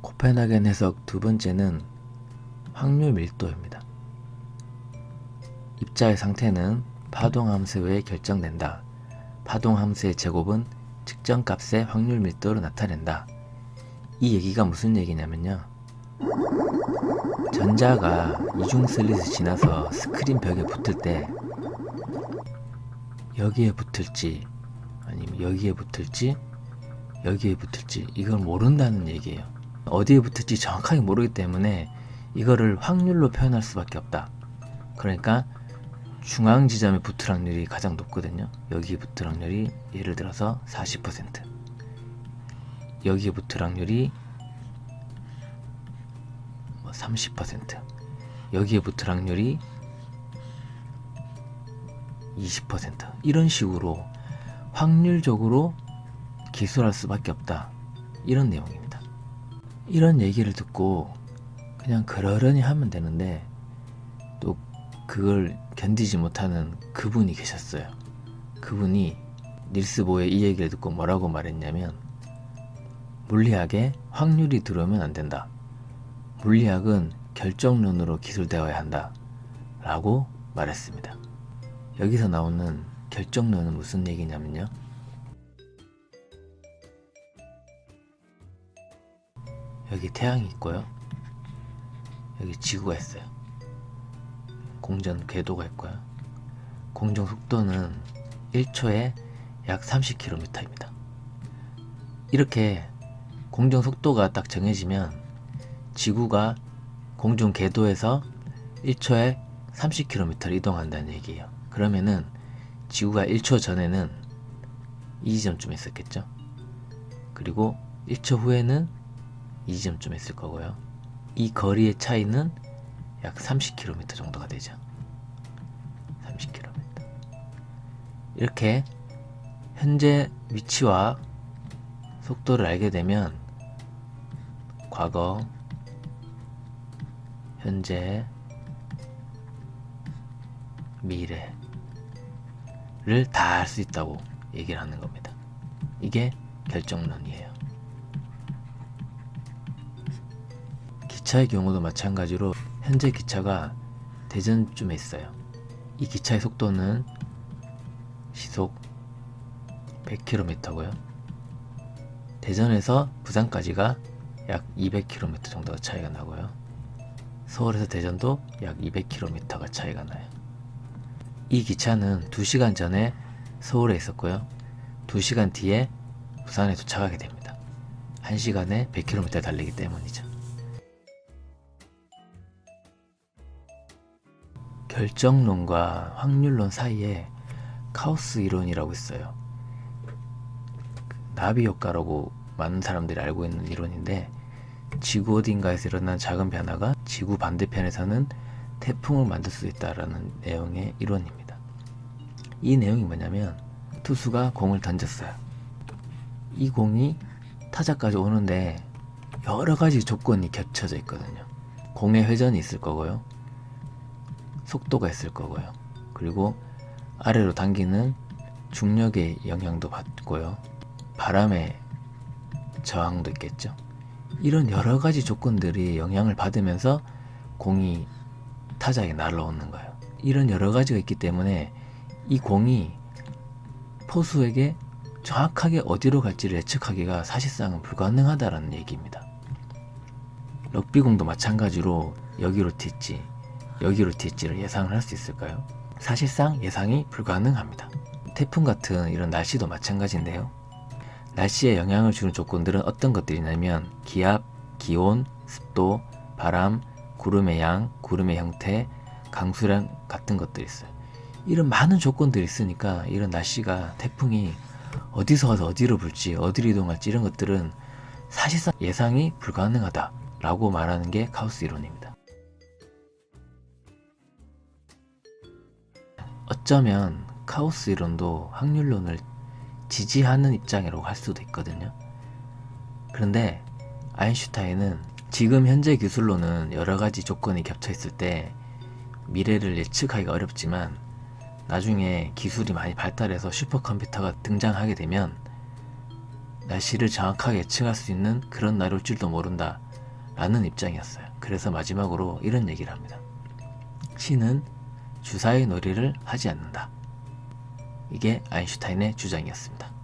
코펜하겐 해석 두 번째는 확률 밀도입니다. 입자의 상태는 파동 함수에 의해 결정된다. 파동 함수의 제곱은 측정 값의 확률 밀도로 나타낸다. 이 얘기가 무슨 얘기냐면요. 전자가 이중 슬릿을 지나서 스크린 벽에 붙을 때 여기에 붙을지 아니면 여기에 붙을지 여기에 붙을지 이걸 모른다는 얘기예요. 어디에 붙을지 정확하게 모르기 때문에 이거를 확률로 표현할 수밖에 없다. 그러니까 중앙 지점에 붙을 확률이 가장 높거든요. 여기에 붙을 확률이 예를 들어서 40%. 여기에 붙을 확률이 뭐 30%. 여기에 붙을 확률이 20% 이런 식으로 확률적으로 기술할 수밖에 없다. 이런 내용입니다. 이런 얘기를 듣고 그냥 그러려니 하면 되는데 또 그걸 견디지 못하는 그분이 계셨어요. 그분이 닐스 보의 이 얘기를 듣고 뭐라고 말했냐면 물리학에 확률이 들어오면 안 된다. 물리학은 결정론으로 기술되어야 한다. 라고 말했습니다. 여기서 나오는 결정론은 무슨 얘기냐면요. 여기 태양이 있고요. 여기 지구가 있어요. 공전 궤도가 있고요. 공정 속도는 1초에 약 30km입니다. 이렇게 공정 속도가 딱 정해지면 지구가 공중 궤도에서 1초에 30km를 이동한다는 얘기예요. 그러면은 지구가 1초 전에는 이 지점쯤에 있었겠죠. 그리고 1초 후에는 이 지점쯤에 있을 거고요. 이 거리의 차이는 약 30km 정도가 되죠. 30km. 이렇게 현재 위치와 속도를 알게 되면 과거, 현재, 미래를 다 알 수 있다고 얘기를 하는 겁니다. 이게 결정론이에요. 기차의 경우도 마찬가지로 현재 기차가 대전쯤에 있어요. 이 기차의 속도는 시속 100km고요. 대전에서 부산까지가 약 200km 정도가 차이가 나고요. 서울에서 대전도 약 200km가 차이가 나요. 이 기차는 2시간 전에 서울에 있었고요. 2시간 뒤에 부산에 도착하게 됩니다. 1시간에 100km 달리기 때문이죠. 결정론과 확률론 사이에 카오스 이론이라고 있어요. 나비 효과라고 많은 사람들이 알고 있는 이론인데 지구 어딘가에서 일어난 작은 변화가 지구 반대편에서는 태풍을 만들 수 있다라는 내용의 이론입니다. 이 내용이 뭐냐면 투수가 공을 던졌어요. 이 공이 타자까지 오는데 여러 가지 조건이 겹쳐져 있거든요. 공의 회전이 있을 거고요. 속도가 있을 거고요. 그리고 아래로 당기는 중력의 영향도 받고요. 바람의 저항도 있겠죠. 이런 여러 가지 조건들이 영향을 받으면서 공이 타자에 날아오는 거예요. 이런 여러 가지가 있기 때문에 이 공이 포수에게 정확하게 어디로 갈지를 예측하기가 사실상은 불가능하다라는 얘기입니다. 럭비공도 마찬가지로 여기로 튈지 여기로 튈지를 예상을 할 수 있을까요? 사실상 예상이 불가능합니다. 태풍 같은 이런 날씨도 마찬가지인데요. 날씨에 영향을 주는 조건들은 어떤 것들이냐면 기압, 기온, 습도, 바람, 구름의 양, 구름의 형태, 강수량 같은 것들이 있어요. 이런 많은 조건들이 있으니까 이런 날씨가 태풍이 어디서 와서 어디로 불지, 어디로 이동할지 이런 것들은 사실상 예상이 불가능하다라고 말하는 게 카오스 이론입니다. 어쩌면 카오스 이론도 확률론을 지지하는 입장이라고 할 수도 있거든요. 그런데 아인슈타인은 지금 현재 기술로는 여러 가지 조건이 겹쳐 있을 때 미래를 예측하기가 어렵지만 나중에 기술이 많이 발달해서 슈퍼컴퓨터가 등장하게 되면 날씨를 정확하게 예측할 수 있는 그런 날이 올 줄도 모른다 라는 입장이었어요. 그래서 마지막으로 이런 얘기를 합니다. 신은 주사위 놀이를 하지 않는다. 이게 아인슈타인의 주장이었습니다.